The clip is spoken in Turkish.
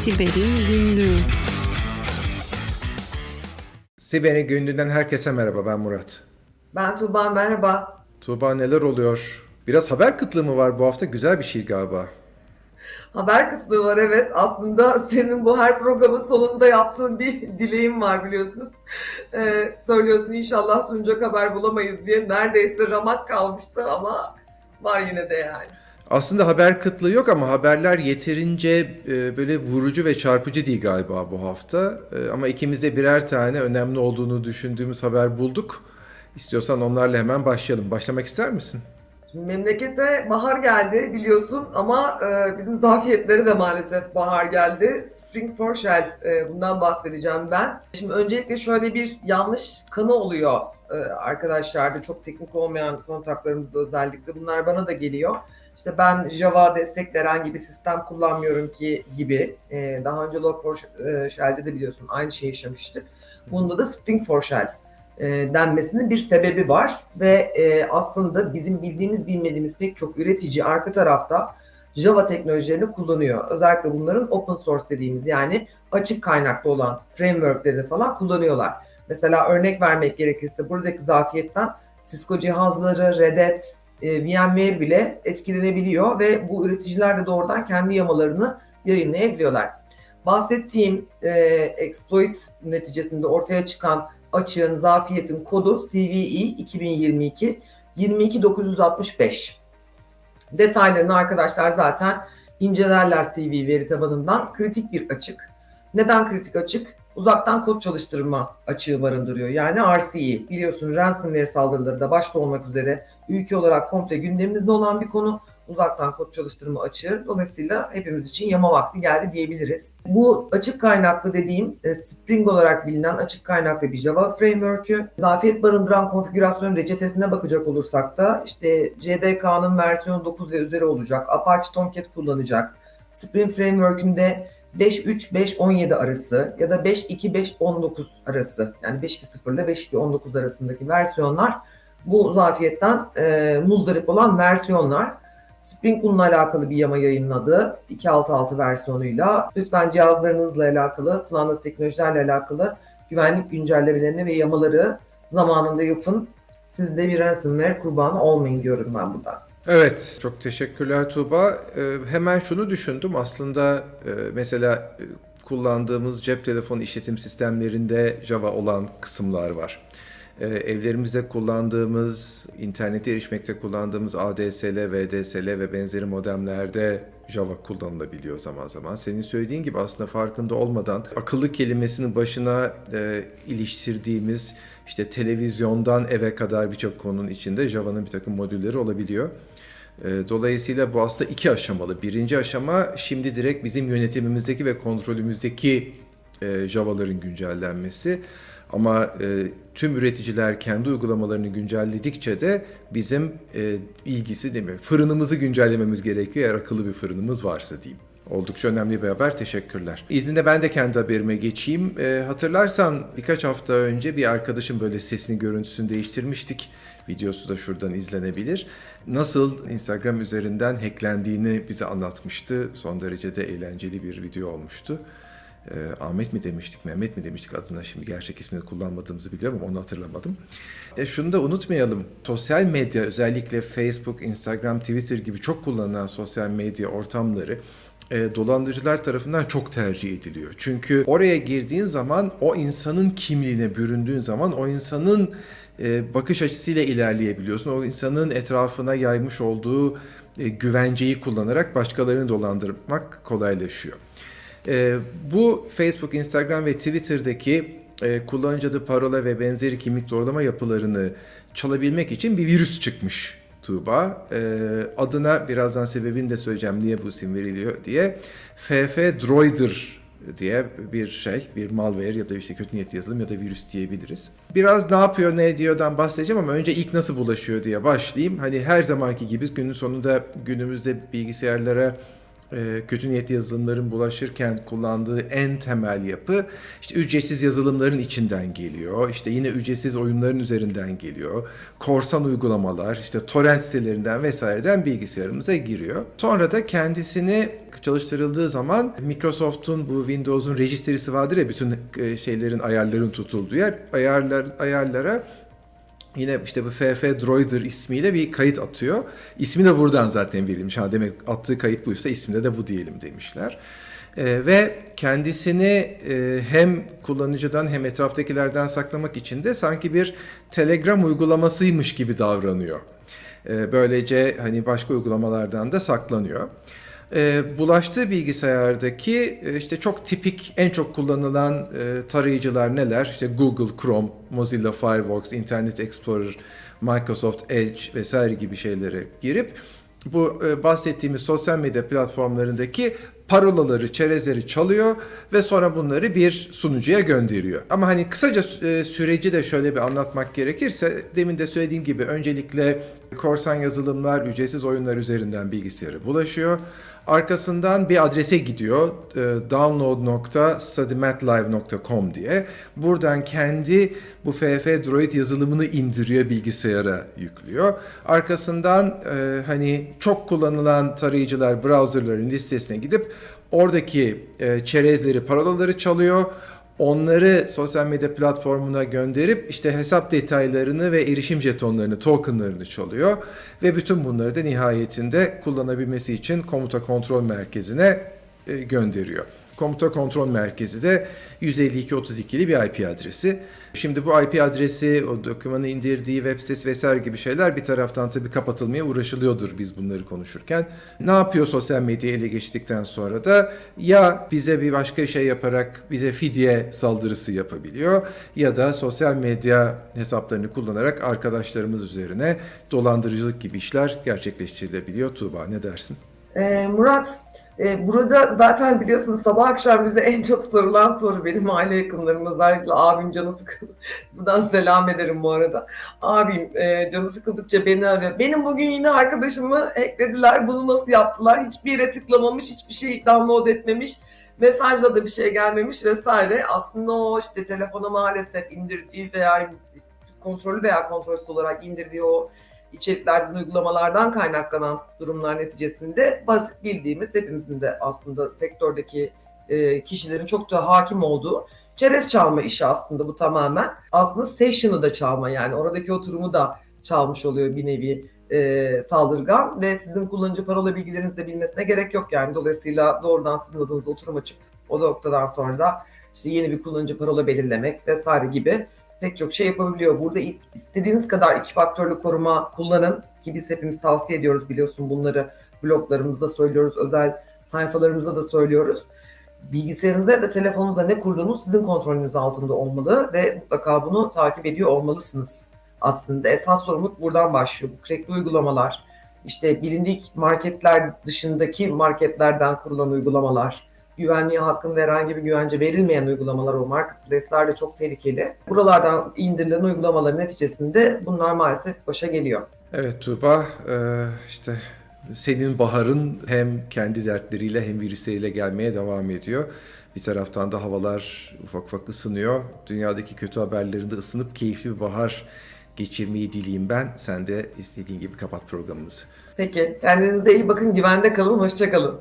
Siber'in Günlüğü Sibel'in günlüğünden herkese merhaba ben Murat. Ben Tuğba merhaba. Tuğba neler oluyor? Biraz haber kıtlığı mı var bu hafta? Güzel bir şey galiba. Haber kıtlığı var evet. Aslında senin bu her programın sonunda yaptığın bir dileğin var biliyorsun. Ee, söylüyorsun inşallah sunacak haber bulamayız diye. Neredeyse ramak kalmıştı ama var yine de yani. Aslında haber kıtlığı yok ama haberler yeterince e, böyle vurucu ve çarpıcı değil galiba bu hafta. E, ama ikimiz de birer tane önemli olduğunu düşündüğümüz haber bulduk. İstiyorsan onlarla hemen başlayalım. Başlamak ister misin? Memlekete bahar geldi biliyorsun ama e, bizim zafiyetlere de maalesef bahar geldi. Spring for Shell e, bundan bahsedeceğim ben. Şimdi öncelikle şöyle bir yanlış kanı oluyor e, arkadaşlarda çok teknik olmayan kontaklarımızda özellikle bunlar bana da geliyor. İşte ben Java destekli herhangi bir sistem kullanmıyorum ki gibi. E, daha önce Log4Shell'de de biliyorsun aynı şeyi yaşamıştık. Bunda da Spring for Shell e, denmesinin bir sebebi var ve e, aslında bizim bildiğimiz bilmediğimiz pek çok üretici arka tarafta Java teknolojilerini kullanıyor. Özellikle bunların open source dediğimiz yani açık kaynaklı olan frameworklerini falan kullanıyorlar. Mesela örnek vermek gerekirse buradaki zafiyetten Cisco cihazları, Red Hat, e, VMware bile etkilenebiliyor ve bu üreticiler de doğrudan kendi yamalarını yayınlayabiliyorlar. Bahsettiğim e, exploit neticesinde ortaya çıkan açığın, zafiyetin kodu CVE 2022 22965. Detaylarını arkadaşlar zaten incelerler CV veri tabanından. Kritik bir açık. Neden kritik açık? Uzaktan kod çalıştırma açığı barındırıyor. Yani RCE. Biliyorsun ransomware saldırıları da başta olmak üzere ülke olarak komple gündemimizde olan bir konu uzaktan kod çalıştırma açığı. Dolayısıyla hepimiz için yama vakti geldi diyebiliriz. Bu açık kaynaklı dediğim e, Spring olarak bilinen açık kaynaklı bir Java framework'ü. Zafiyet barındıran konfigürasyon reçetesine bakacak olursak da işte CDK'nın versiyonu 9 ve üzeri olacak. Apache Tomcat kullanacak. Spring Framework'ünde 5.3-5.17 arası ya da 5.2-5.19 arası yani 5.2.0 ile 5.2.19 arasındaki versiyonlar bu zafiyetten e, muzdarip olan versiyonlar. Spring bununla alakalı bir yama yayınladı 2.6.6 versiyonuyla. Lütfen cihazlarınızla alakalı, kullandığınız teknolojilerle alakalı güvenlik güncellemelerini ve yamaları zamanında yapın. Siz de bir ransomware kurbanı olmayın diyorum ben buradan. Evet, çok teşekkürler Tuğba. Ee, hemen şunu düşündüm. Aslında e, mesela e, kullandığımız cep telefonu işletim sistemlerinde Java olan kısımlar var. Ee, evlerimizde kullandığımız, internete erişmekte kullandığımız ADSL, VDSL ve benzeri modemlerde Java kullanılabiliyor zaman zaman. Senin söylediğin gibi aslında farkında olmadan akıllı kelimesinin başına e, iliştirdiğimiz işte televizyondan eve kadar birçok konunun içinde Java'nın bir takım modülleri olabiliyor. E, Dolayısıyla bu aslında iki aşamalı. Birinci aşama şimdi direkt bizim yönetimimizdeki ve kontrolümüzdeki e, Java'ların güncellenmesi. Ama e, tüm üreticiler kendi uygulamalarını güncelledikçe de bizim e, ilgisi değil mi? Fırınımızı güncellememiz gerekiyor eğer akıllı bir fırınımız varsa diyeyim. Oldukça önemli bir haber. Teşekkürler. İzninde ben de kendi haberime geçeyim. E, hatırlarsan birkaç hafta önce bir arkadaşım böyle sesini görüntüsünü değiştirmiştik. Videosu da şuradan izlenebilir. Nasıl Instagram üzerinden hacklendiğini bize anlatmıştı. Son derece de eğlenceli bir video olmuştu. Ee, Ahmet mi demiştik, Mehmet mi demiştik adına şimdi gerçek ismini kullanmadığımızı biliyorum ama onu hatırlamadım. E şunu da unutmayalım. Sosyal medya özellikle Facebook, Instagram, Twitter gibi çok kullanılan sosyal medya ortamları e, dolandırıcılar tarafından çok tercih ediliyor. Çünkü oraya girdiğin zaman o insanın kimliğine büründüğün zaman o insanın e, bakış açısıyla ilerleyebiliyorsun. O insanın etrafına yaymış olduğu e, güvenceyi kullanarak başkalarını dolandırmak kolaylaşıyor. E, bu Facebook, Instagram ve Twitter'daki e, kullanıcı adı, parola ve benzeri kimlik doğrulama yapılarını çalabilmek için bir virüs çıkmış Tuğba. E, adına birazdan sebebini de söyleyeceğim niye bu isim veriliyor diye. FF Droider diye bir şey, bir malware ya da işte kötü niyetli yazılım ya da virüs diyebiliriz. Biraz ne yapıyor, ne ediyordan bahsedeceğim ama önce ilk nasıl bulaşıyor diye başlayayım. Hani her zamanki gibi günün sonunda günümüzde bilgisayarlara kötü niyetli yazılımların bulaşırken kullandığı en temel yapı işte ücretsiz yazılımların içinden geliyor. İşte yine ücretsiz oyunların üzerinden geliyor. Korsan uygulamalar, işte torrent sitelerinden vesaireden bilgisayarımıza giriyor. Sonra da kendisini çalıştırıldığı zaman Microsoft'un bu Windows'un rejistrisi vardır ya bütün e, şeylerin ayarların tutulduğu yer ayarlar ayarlara Yine işte bu FF Droider ismiyle bir kayıt atıyor. İsmi de buradan zaten verilmiş. Ha demek attığı kayıt buysa isminde de bu diyelim demişler. Ee, ve kendisini e, hem kullanıcıdan hem etraftakilerden saklamak için de sanki bir Telegram uygulamasıymış gibi davranıyor. Ee, böylece hani başka uygulamalardan da saklanıyor. Ee, bulaştığı bilgisayardaki e, işte çok tipik en çok kullanılan e, tarayıcılar neler? İşte Google Chrome, Mozilla Firefox, Internet Explorer, Microsoft Edge vesaire gibi şeylere girip bu e, bahsettiğimiz sosyal medya platformlarındaki parolaları, çerezleri çalıyor ve sonra bunları bir sunucuya gönderiyor. Ama hani kısaca e, süreci de şöyle bir anlatmak gerekirse demin de söylediğim gibi öncelikle korsan yazılımlar, ücretsiz oyunlar üzerinden bilgisayara bulaşıyor. Arkasından bir adrese gidiyor e, download.studymatlive.com diye. Buradan kendi bu FF Droid yazılımını indiriyor bilgisayara yüklüyor. Arkasından e, hani çok kullanılan tarayıcılar, browserların listesine gidip oradaki e, çerezleri, parolaları çalıyor. Onları sosyal medya platformuna gönderip işte hesap detaylarını ve erişim jetonlarını, tokenlarını çalıyor ve bütün bunları da nihayetinde kullanabilmesi için komuta kontrol merkezine e, gönderiyor. Komuta kontrol merkezi de 152.32'li bir IP adresi. Şimdi bu IP adresi, o dokümanı indirdiği web sitesi vesaire gibi şeyler bir taraftan tabii kapatılmaya uğraşılıyordur biz bunları konuşurken. Ne yapıyor sosyal medyayı ele geçtikten sonra da ya bize bir başka şey yaparak bize fidye saldırısı yapabiliyor ya da sosyal medya hesaplarını kullanarak arkadaşlarımız üzerine dolandırıcılık gibi işler gerçekleştirilebiliyor. Tuğba ne dersin? Ee, Murat, e, burada zaten biliyorsun sabah akşam bize en çok sorulan soru benim aile yakınlarım özellikle abim canı sıkıldı. Buradan selam ederim bu arada. Abim e, canı sıkıldıkça beni arıyor. Benim bugün yine arkadaşımı hacklediler. Bunu nasıl yaptılar? Hiçbir yere tıklamamış, hiçbir şey download etmemiş. Mesajla da bir şey gelmemiş vesaire. Aslında o işte telefona maalesef indirdiği veya kontrollü veya kontrolsüz olarak indirdiği o içeriklerden, uygulamalardan kaynaklanan durumlar neticesinde basit bildiğimiz hepimizin de aslında sektördeki e, kişilerin çok da hakim olduğu çerez çalma işi aslında bu tamamen. Aslında session'ı da çalma yani oradaki oturumu da çalmış oluyor bir nevi e, saldırgan ve sizin kullanıcı parola bilgilerinizi de bilmesine gerek yok yani. Dolayısıyla doğrudan sizin adınıza oturum açıp o noktadan sonra da işte yeni bir kullanıcı parola belirlemek vesaire gibi pek çok şey yapabiliyor. Burada istediğiniz kadar iki faktörlü koruma kullanın ki biz hepimiz tavsiye ediyoruz biliyorsun bunları bloglarımızda söylüyoruz, özel sayfalarımızda da söylüyoruz. Bilgisayarınıza ya da telefonunuza ne kurduğunuz sizin kontrolünüz altında olmalı ve mutlaka bunu takip ediyor olmalısınız. Aslında esas sorumluluk buradan başlıyor. Bu crackli uygulamalar, işte bilindik marketler dışındaki marketlerden kurulan uygulamalar, güvenliği hakkında herhangi bir güvence verilmeyen uygulamalar o marketplace'ler de çok tehlikeli. Buralardan indirilen uygulamaların neticesinde bunlar maalesef başa geliyor. Evet Tuğba, e, işte senin baharın hem kendi dertleriyle hem virüsleriyle gelmeye devam ediyor. Bir taraftan da havalar ufak ufak ısınıyor. Dünyadaki kötü haberlerinde ısınıp keyifli bir bahar geçirmeyi dileyim ben. Sen de istediğin gibi kapat programımızı. Peki kendinize iyi bakın, güvende kalın, hoşça kalın.